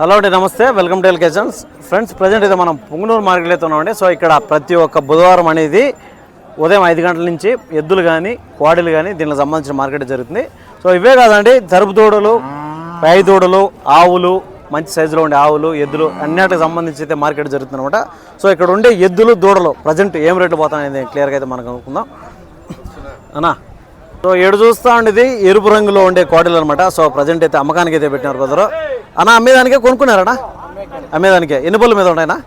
Hello అండి నమస్తే. Welcome to ఎల్కేషన్స్ friends present అయితే మనం పుంగనూరు మార్కెట్లో అయితే ఉన్నామండి. సో ఇక్కడ ప్రతి ఒక్క బుధవారం అనేది ఉదయం ఐదు గంటల నుంచి ఎద్దులు కానీ కోడలు కానీ దీనికి సంబంధించిన మార్కెట్ జరుగుతుంది. సో ఇవే కాదండి తరుపు దూడలు పై దూడలు ఆవులు మంచి సైజులో ఉండే ఆవులు ఎద్దులు అన్నిటికి సంబంధించి అయితే మార్కెట్ జరుగుతుంది అనమాట సో ఇక్కడ ఉండే ఎద్దులు దూడలు ప్రజెంట్ ఏం రేట్లు పోతాయనేది క్లియర్గా అయితే మనం కనుక్కుందాం. అన్నా సో ఏడు చూస్తా ఉండేది ఎరుపు రంగులో ఉండే కోడలు అనమాట సో ప్రజెంట్ అయితే అమ్మకానికి అయితే పెట్టినారు కుదరు అన్న అమ్మేదానికే కొనుక్కున్నారా అమ్మేదానికే. ఎన్ని బళ్ళు మీద ఉన్నాయన్నా?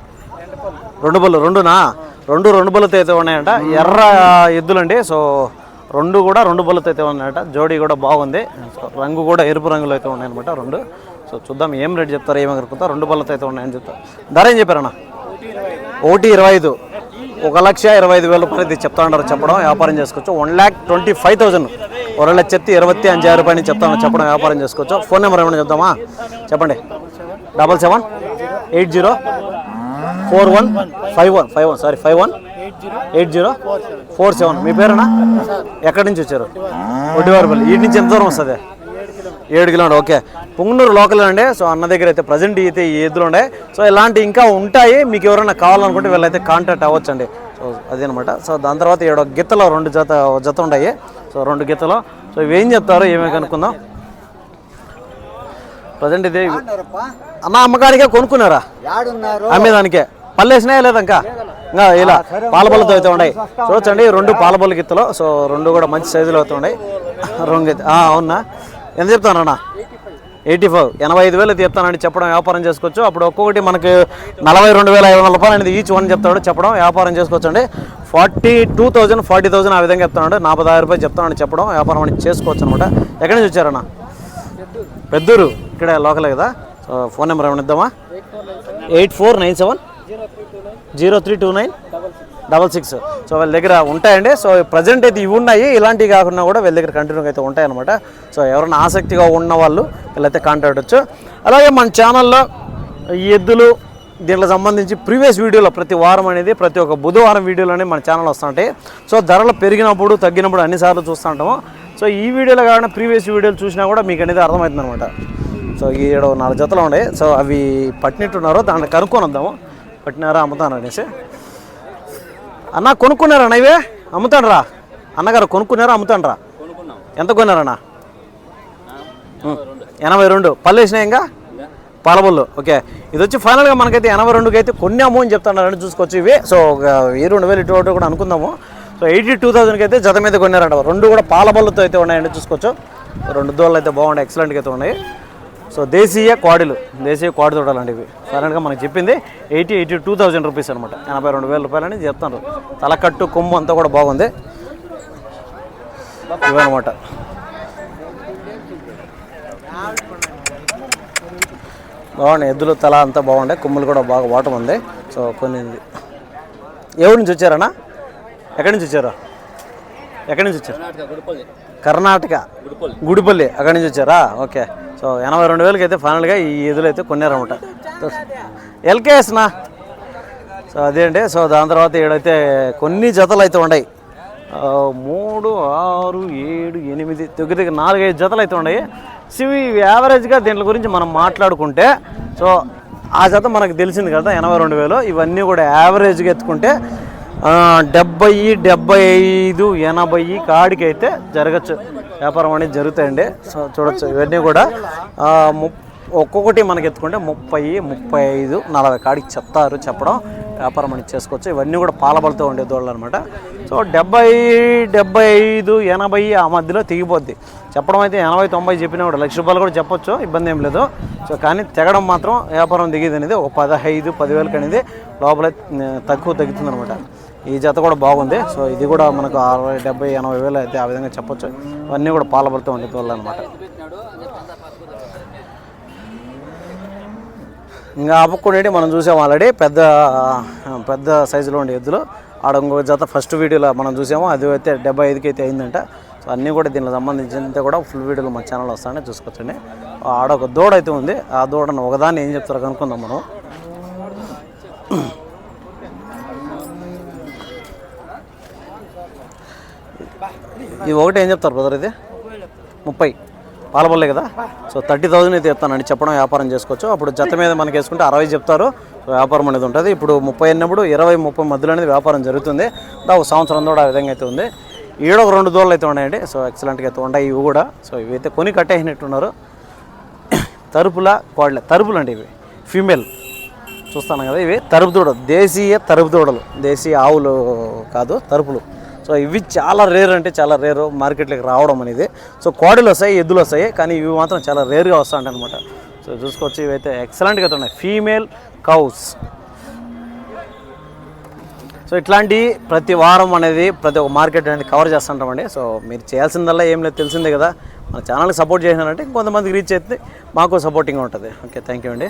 రెండు బళ్ళు రెండునా? రెండు రెండు బళ్ళతో అయితే ఉన్నాయంట. ఎర్ర ఎద్దులండి. సో రెండు కూడా రెండు బళ్ళతో అయితే ఉన్నాయంట. జోడీ కూడా బాగుంది. సో రంగు కూడా ఎరుపు రంగులో అయితే ఉన్నాయన్నమాట రెండు. సో చూద్దాం ఏం రేట్ చెప్తారు ఏమి అనుకుంటారు రెండు బళ్ళతో అయితే ఉన్నాయని చెప్తారు. ధర ఏం చెప్పారన్నా? ఒకటి ఇరవై ఐదు. ఒక లక్ష ఇరవై ఐదు వేల రూపాయలు ఇది చెప్తా ఉన్నారు చెప్పడం. వ్యాపారం చేసుకోవచ్చు. One lakh twenty five thousand ఒక లక్షത്തി ఇరవై అంజారు రూపాయలు చెప్తాను. చెప్పడం వ్యాపారం చేసుకోవచ్చు. ఫోన్ నెంబర్ ఏమైనా చెప్తామా? చెప్పండి. Double seven eight zero four one five one five one sorry five one eight zero four seven మీ పేరేనా? ఎక్కడి నుంచి వచ్చారు? ఒడ్డివారిపల్లి ఈ నుంచి ఎంత దూరం వస్తుంది? ఏడు కిలోమీటర్. ఓకే. పుంగనూరు లోకల్ అండి సో అన్న దగ్గర అయితే ప్రజెంట్ అయితే ఈ ఎద్దులు ఉండే. సో ఇలాంటి ఇంకా ఉంటాయి. మీకు ఎవరైనా కావాలనుకుంటే వీళ్ళైతే కాంటాక్ట్ అవ్వచ్చండి. సో అదేనమాట. సో దాని తర్వాత ఏడో గిత్తలో రెండు జత జత ఉన్నాయి సో రెండు గిత్తలు. సో ఇవి ఏం చెప్తారు ఏమేమి కనుక్కుందాం? ప్రజెంట్ ఇది అన్న అమ్మకానికే కొనుక్కున్నారా? అమ్మేదానికే. పల్లెసినాయా లేదా ఇంకా? ఇంకా ఇలా పాలబల్లతో అయితే ఉన్నాయి చూడండి రెండు పాలబల్ల గిత్తలు. సో రెండు కూడా మంచి సైజులో అయితే ఉన్నాయి రెండు అవునా? ఎంత చెప్తానన్నా? Eighty five. ఎనభై ఐదు వేలు చెప్తానండి చెప్పడం వ్యాపారం చేసుకోవచ్చు. అప్పుడు ఒక్కొక్కటి మనకి నలభై రెండు వేల ఐదు వందల రూపాయలు అనేది ఈచ్ వన్ చెప్తాడు. చెప్పడం వ్యాపారం చేసుకోవచ్చు అండి forty two thousand forty thousand ఆ విధంగా చెప్తాడు నలభై ఆరు రూపాయలు చెప్తానని చెప్పడం వ్యాపారం అనేది చేసుకోవచ్చు అనమాట ఎక్కడి నుంచి వచ్చారన్నా? పెద్దూరు. ఇక్కడ లోకలే కదా. సో ఫోన్ నెంబర్ ఏమైనా ఇద్దామా? Eight four nine seven zero three two nine. Double six. So వాళ్ళ దగ్గర ఉంటాయండి. సో ప్రజెంట్ అయితే ఇవి ఉన్నాయి. ఇలాంటివి కాకుండా కూడా వీళ్ళ దగ్గర కంటిన్యూగా అయితే ఉంటాయన్నమాట. సో ఎవరైనా ఆసక్తిగా ఉన్న వాళ్ళు వీళ్ళైతే కాంటాక్ట్ వచ్చు అలాగే మన ఛానల్లో ఈ ఎద్దులు దీనికి సంబంధించి ప్రీవియస్ వీడియోలో ప్రతి వారం అనేది ప్రతి ఒక్క బుధవారం వీడియోలోనే మన ఛానల్ వస్తుంటాయి. సో ధరలు పెరిగినప్పుడు తగ్గినప్పుడు అన్నిసార్లు చూస్తుంటాము సో ఈ వీడియోలో కాకుండా ప్రీవియస్ వీడియోలు చూసినా కూడా మీకు అనేది అర్థమవుతుంది అనమాట సో ఈ ఏడు నాలుగు జతలు ఉన్నాయి. సో అవి పట్టినట్టున్నారో. దాన్ని కనుక్కొని వద్దాము పట్టినారా అమ్ముతాను అనేసి. అన్న కొనుక్కున్నారా అన్న ఇవే? అమ్ముతానరా అన్నగారు కొనుక్కున్నారా అమ్ముతానరా ఎంత కొన్నారన్నా. ఎనభై రెండు. పళ్ళు వేసినాయి ఇంకా? పాలబొల్లు. ఓకే. ఇది వచ్చి ఫైనల్గా మనకైతే ఎనభై రెండుకి అయితే కొన్నాము అని చెప్తున్నారని చూసుకోవచ్చు ఇవి. సో ఒక వెయ్యి రెండు వేలు ఇటు కూడా అనుకుందాము. సో ఎయిటీ టూ థౌసండ్కి అయితే జత మీద కొన్నారంట. రెండు కూడా పాలబొల్లుతో అయితే ఉన్నాయండి. చూసుకోవచ్చు. రెండు దోళ్ళు అయితే బాగున్నాయి. ఎక్సలెంట్గా అయితే ఉన్నాయి. సో దేశీయ కోడిలు దేశీయ కోడి తోటలు ఇవి ఫైనల్గా మనకి చెప్పింది eighty eighty two thousand rupees అనమాట ఎనభై రెండు వేల రూపాయలు అని చెప్తాను తలకట్టు కొమ్ము అంతా కూడా బాగుంది. ఇవన్నమాట. బాగున్నాయి. ఎద్దులు తల అంతా బాగుండే. కొమ్ములు కూడా బాగా వాటం ఉంది. సో కొన్ని ఊరి నుంచి వచ్చారన్నా? ఎక్కడి నుంచి వచ్చారు? ఎక్కడి నుంచి వచ్చారు? కర్ణాటక. గుడిపల్లి. అక్కడి నుంచి వచ్చారా? ఓకే. సో ఎనభై రెండు వేలకి అయితే ఫైనల్గా ఈ ఎదులు అయితే కొన్నారనమాట ఎల్కేఎస్నా సో అదేంటి సో దాని తర్వాత ఏడైతే కొన్ని జతలు అయితే ఉన్నాయి. మూడు ఆరు ఏడు ఎనిమిది దగ్గర దగ్గర నాలుగైదు జతలు అయితే ఉన్నాయి. సో ఇవి యావరేజ్గా దీని గురించి మనం మాట్లాడుకుంటే సో ఆ జత మనకు తెలిసింది కదా ఎనభై రెండు వేలు. ఇవన్నీ కూడా యావరేజ్గా ఎత్తుకుంటే డెబ్బై డెబ్బై ఐదు ఎనభై కాడికి అయితే జరగచ్చు. వ్యాపారం అనేది జరుగుతాయండి. సో చూడొచ్చు. ఇవన్నీ కూడా ము ఒక్కొక్కటి మనకి ఎత్తుకుంటే ముప్పై ముప్పై ఐదు నలభై కాడికి చెప్తారు చెప్పడం వ్యాపారం అనేది చేసుకోవచ్చు. ఇవన్నీ కూడా పాలబలతో ఉండే దోళ్ళు అనమాట సో డెబ్బై డెబ్బై ఐదు ఎనభై ఆ మధ్యలో తెగిపోద్ది. చెప్పడం అయితే ఎనభై తొంభై చెప్పినా కూడా లక్ష రూపాయలు కూడా చెప్పొచ్చు ఇబ్బంది ఏం లేదు. సో కానీ తెగడం మాత్రం వ్యాపారం దిగేది అనేది ఒక పదహైదు పదివేలకు అనేది లోపల తక్కువ తగ్గుతుంది అనమాట ఈ జత కూడా బాగుంది. సో ఇది కూడా మనకు అరవై డెబ్బై ఎనభై వేలు అయితే ఆ విధంగా చెప్పొచ్చు. ఇవన్నీ కూడా పాలబలతో ఉండే తోళ్ళు అనమాట ఇంకా అప్పుకునేటి మనం చూసాం ఆల్రెడీ. పెద్ద పెద్ద సైజులో ఉండే ఎద్దులు. ఆడ ఇంకో జత ఫస్ట్ వీడియోలో మనం చూసాము. అది అయితే డెబ్బై ఐదుకి అయితే అయిందంట. సో అన్నీ కూడా దీనికి సంబంధించినంత కూడా ఫుల్ వీడియోలు మా ఛానల్ వస్తాయని చూసుకోవచ్చండి. ఆడ ఒక దూడ అయితే ఉంది. ఆ దూడను ఒకదాన్ని ఏం చెప్తారో కనుక్కుందాం మనం. ఇది ఒకటి ఏం చెప్తారు బ్రదర్ ఇది? ముప్పై. పాలబల్లే కదా? సో థర్టీ థౌజండ్ అయితే చెప్తానండి చెప్పడం వ్యాపారం చేసుకోవచ్చు. అప్పుడు జత మీద మనకి వేసుకుంటే అరవై చెప్తారు. వ్యాపారం అనేది ఉంటుంది. ఇప్పుడు ముప్పై అన్నప్పుడు ఇరవై ముప్పై మధ్యలో అనేది వ్యాపారం జరుగుతుంది. ఒక సంవత్సరం కూడా ఆ విధంగా అయితే ఉంది. ఈడ ఒక రెండు దూడలు అయితే ఉన్నాయండి. సో ఎక్సలెంట్గా అయితే ఉన్నాయి. ఇవి కూడా. సో ఇవైతే కొని కట్టేసినట్టున్నారు. తరుపుల కోడలే. తరుపులు అండి ఇవి. ఫీమేల్ చూస్తాను కదా ఇవి. తరుపు దూడలు. దేశీయ తరుపు దూడలు. దేశీయ ఆవులు కాదు తరుపులు. సో ఇవి చాలా రేర్ అంటే చాలా రేరు మార్కెట్లోకి రావడం అనేది. సో కోడలు వస్తాయి ఎద్దులు వస్తాయి కానీ ఇవి మాత్రం చాలా రేర్గా వస్తాయి అనమాట సో చూసుకోవచ్చు ఇవైతే ఎక్సలెంట్గా అయితే ఉన్నాయి. ఫీమేల్ కౌస్ సో ఇట్లాంటి ప్రతి వారం అనేది ప్రతి ఒక్క మార్కెట్ అనేది కవర్ చేస్తుంటామండి సో మీరు చేయాల్సిందల్లా ఏం లేదు తెలిసిందే కదా. మన ఛానల్కి సపోర్ట్ చేసినారంటే కొంతమందికి రీచ్ అయితే మాకు సపోర్టింగ్ ఉంటుంది. ఓకే థ్యాంక్ యూ అండి.